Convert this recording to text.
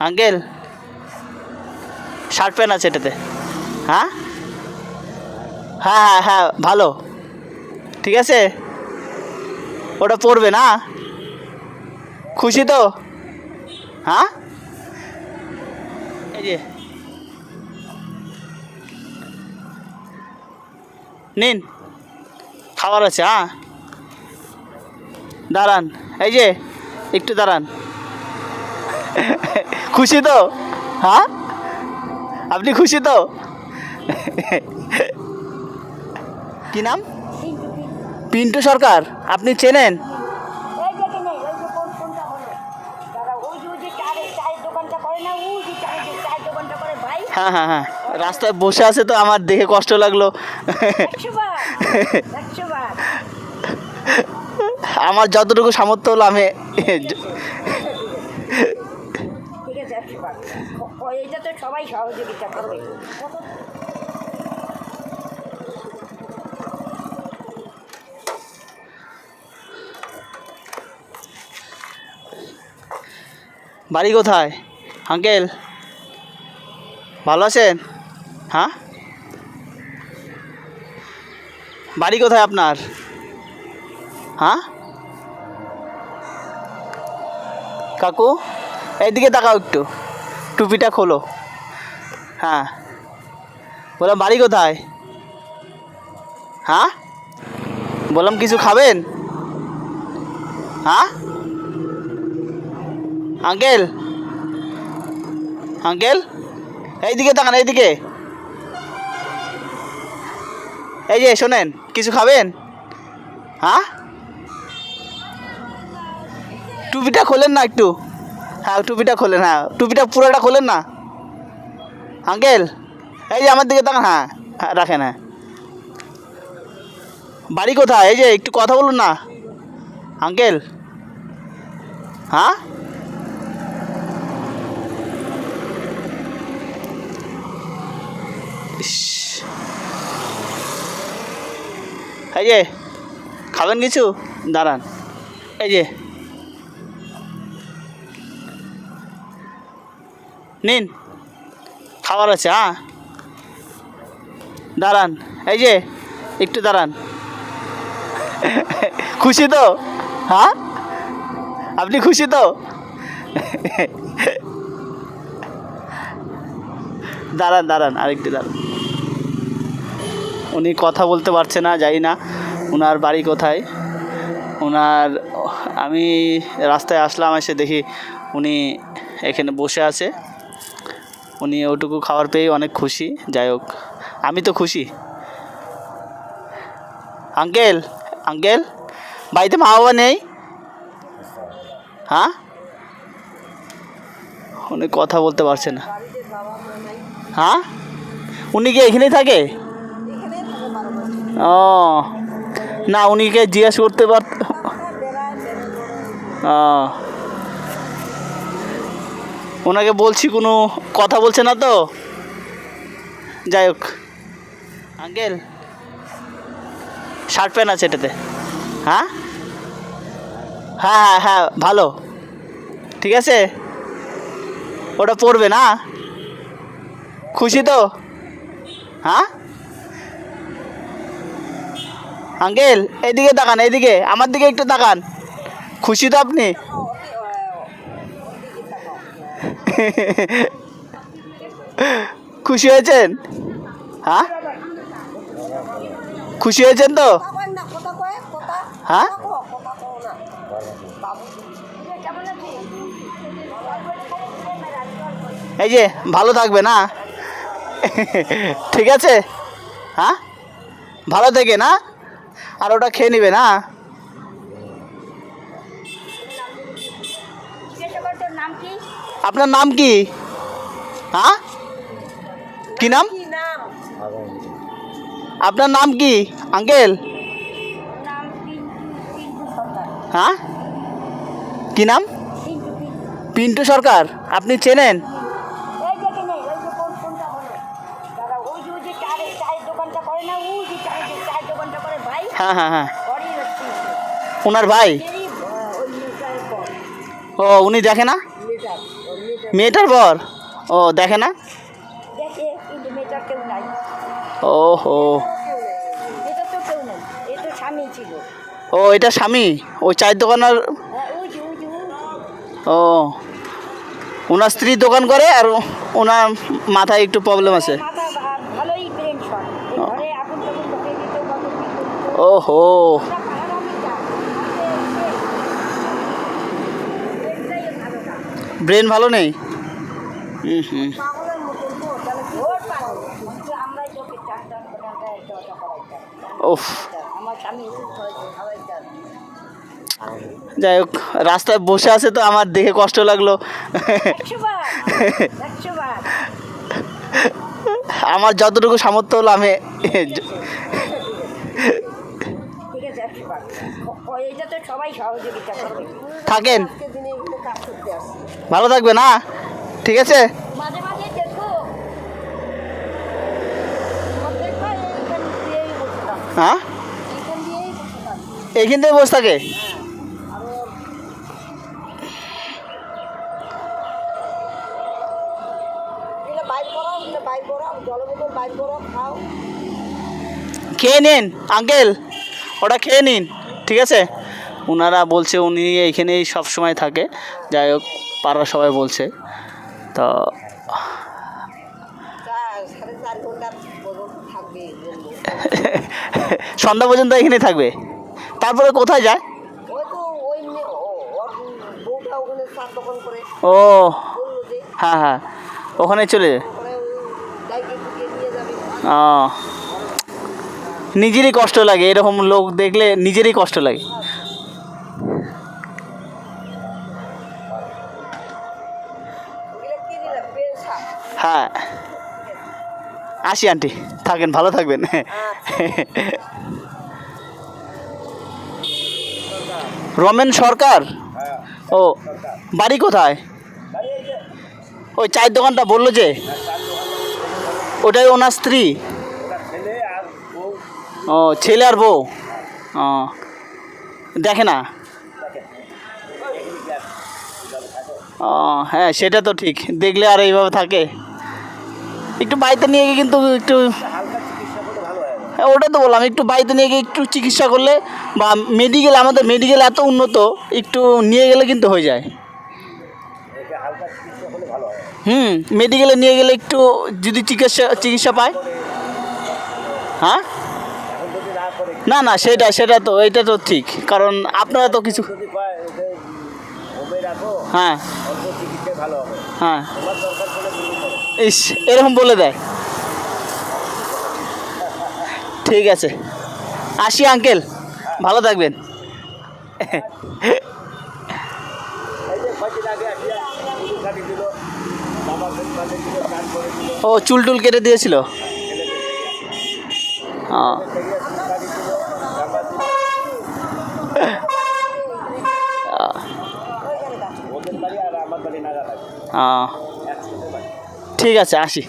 Uncle? Shirt pant আছে এটাতে। হ্যাঁ? হ্যাঁ হ্যাঁ হ্যাঁ ভালো। ঠিক আছে? ওটা পড়বে না? খুশি তো? হ্যাঁ? এই যে। নিন। খাবার আছে হ্যাঁ? দাঁড়ান। এই যে, একটু দাঁড়ান। খুশি তো? হ্যাঁ? আপনি খুশি তো? কি নাম? পিন্টু সরকার আপনি চেনেন? হ্যাঁ হ্যাঁ হ্যাঁ। রাস্তায় বসে আছে তো আমার দেখে কষ্ট লাগল। আমার যতটুকু সামর্থ্য হলো আমি ঠিক আছে একশো বার ও- ও- এইটা তো সবাই সহযোগিতা করবে। বাড়ি কোথায়? আঙ্কেল? ভালো আছেন? হ্যাঁ? বাড়ি কোথায় আপনার? হ্যাঁ? কাকু, এইদিকে তাকাও একটু। টুপিটা খোলো। হ্যাঁ। বললাম, বাড়ি কোথায়? হ্যাঁ? বললাম, কিছু খাবেন? হ্যাঁ? আঙ্কেল? আঙ্কেল? এইদিকে তাকান, এইদিকে। এই যে, শোনেন, কিছু খাবেন? হ্যাঁ? টুপিটা খোলেন না একটু। হ্যাঁ টুপিটা খোলেন হ্যাঁ। টুপিটা পুরোটা খোলেন না? আঙ্কেল, এই যে আমার দিকে তাকান হ্যাঁ হ্যাঁ রাখেন হ্যাঁ। বাড়ি কোথায়? এই যে একটু কথা বলুন না। আঙ্কেল হ্যাঁ? এই যে, খাবেন কিছু? দাঁড়ান। এই যে। নিন। খাবার আছে হ্যাঁ দাঁড়ান, এই যে, একটু দাঁড়ান। খুশি তো? হ্যাঁ? আপনি খুশি তো? দাঁড়ান দাঁড়ান, আরেকটু দাঁড়ান। উনি কথা বলতে পারছে না, যাই না। ওনার বাড়ি কোথায়? ওনার আমি রাস্তায় আসলাম, এসে দেখি উনি এখানে বসে আছে। উনি ওটুকু খাবার পেয়ে অনেক খুশি। যাই হোক, আমি তো খুশি। আঙ্কেল আঙ্কেল, বাড়িতে মা বাবা নেই? হ্যাঁ? উনি কথা বলতে পারছে না। হ্যাঁ? উনি কি এখানেই থাকে? ও, না উনিকে জিজ্ঞেস করতে পার ও। ওনাকে বলছি কোনো কথা বলছে না তো? যাই হোক। আঙ্কেল শার্ট প্যান্ট আছে এটাতে। হ্যাঁ? হ্যাঁ হ্যাঁ হ্যাঁ ভালো। ঠিক আছে? ওটা পড়বে না? খুশি তো? হ্যাঁ? আঙ্কেল এইদিকে তাকান, এদিকে, আমার দিকে একটু তাকান। খুশি তো আপনি? খুশি হয়েছেন? হ্যাঁ? খুশি হয়েছেন তো? হ্যাঁ? এই যে, ভালো থাকবে না? ঠিক আছে? হ্যাঁ? ভালো থেকে না? আর ওটা খেয়ে নিবে না তোর নাম কি আপনার নাম কি? হ্যাঁ? কি নাম? আপনার নাম কি? আঙ্কেল? হ্যাঁ? কি নাম? পিন্টু সরকার আপনি চেনেন? হ্যাঁ হ্যাঁ হ্যাঁ। ওনার ভাই? ও উনি দেখে না? মেয়েটার বর? ও দেখে না? ও হো ও এটা স্বামী? ওই চায়ের দোকানের? হ্যাঁ। ও ওনার স্ত্রী দোকান করে আর ওনার মাথায় একটু প্রবলেম আছে। মাথা ভা- ভালোই ব্রেন শট ঘরে এখন তখন ঢুকে দিত কত কি করতো। ও হো ওরা পাহারামি যায়। ব্রেনটাই ভালো না। ব্রেন ভালো নেই হুম হুম। ওফ। যাই হোক রাস্তায় বসে আছে তো আমার দেখে কষ্ট লাগল। আমার যতটুকু সামর্থ্য হলো আমি থাকেন ভালো থাকবে না? ঠিক আছে? হ্যাঁ? এইখান থেকে বসে থাকে। খেয়ে নিন আঙ্কেল ওটা খেয়ে নিন, ঠিক আছে? ওনারা বলছে উনি এইখানেই সব সময় থাকে। যাই হোক, পাড়ার সবাই বলছে। তো সন্ধ্যা পর্যন্ত এখানে থাকবে? তারপরে কোথায় যায়? ও- হ্যাঁ হ্যাঁ ওখানে চলে যায়। ও, নিজেরই কষ্ট লাগে, এরকম লোক দেখলে নিজেরই কষ্ট লাগে। আসি আন্টি, থাকেন, ভালো থাকবেন। রমেন সরকার? ও, বাড়ি কোথায়? ওই চায়ের দোকানটা বলল যে, ওটাই ওনার স্ত্রী? ও, ছেলে আর বউ? ও, দেখে না? ও হ্যাঁ সেটা তো ঠিক। দেখলে আর এইভাবে থাকে? একটু বাড়িতে নিয়ে গিয়ে কিন্তু একটু ওটা তো বললাম, একটু বাড়িতে নিয়ে গিয়ে একটু চিকিৎসা করলে বা মেডিকেল আমাদের মেডিকেল এত উন্নত, একটু নিয়ে গেলে কিন্তু হয়ে যায়। হুম মেডিকেলে নিয়ে গেলে একটু যদি চিকিৎসা চিকিৎসা পায়। হ্যাঁ? না না, সেটা সেটা তো, এটা তো ঠিক, কারণ আপনারা তো কিছু হ্যাঁ। হ্যাঁ। ইস, এরকম বলে দেয়। ঠিক আছে। আসি আঙ্কেল ভালো থাকবেন। ও, চুল টুল কেটে দিয়েছিল? ও। ঠিক আছে আসি।